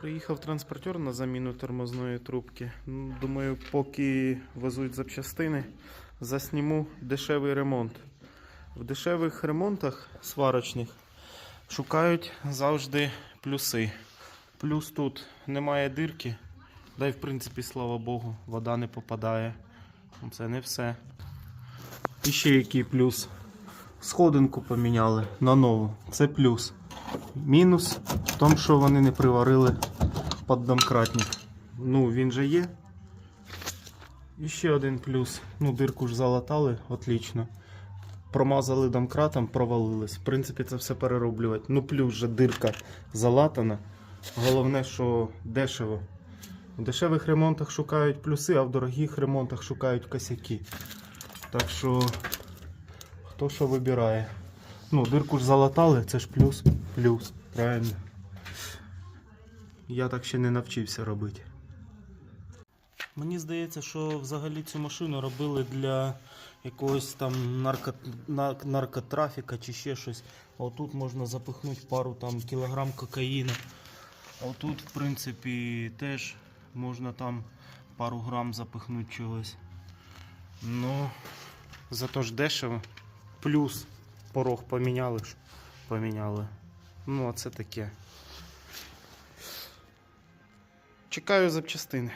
Приїхав транспортер на заміну тормозної трубки. Думаю, поки везуть запчастини, засніму дешевий ремонт. В дешевих ремонтах сварочних шукають завжди плюси. Плюс тут немає дирки, да й в принципі, слава Богу, вода не попадає. Це не все. І ще який плюс. Сходинку поміняли на нову. Це плюс. Мінус в тому, що вони не приварили поддомкратник. Ну, він же є. І ще один плюс. Ну, дирку ж залатали, отлично. Промазали домкратом, провалились. В принципі, це все перероблювати. Ну, плюс же дирка залатана. Головне, що дешево. В дешевих ремонтах шукають плюси, а в дорогих ремонтах шукають косяки. Так що, хто що вибирає. Ну, дирку ж залатали, це ж плюс, плюс, правильно. Я так ще не навчився робити. Мені здається, що взагалі цю машину робили для якогось там нарко... наркотрафіка чи ще щось. А Отут можна запихнути пару там кілограм кокаїна. А Отут, в принципі, теж можна там пару грам запихнути чогось. Ну, зато ж дешево. Плюс порог поміняли. Поміняли. Ну, а це таке. Чекаю запчастини.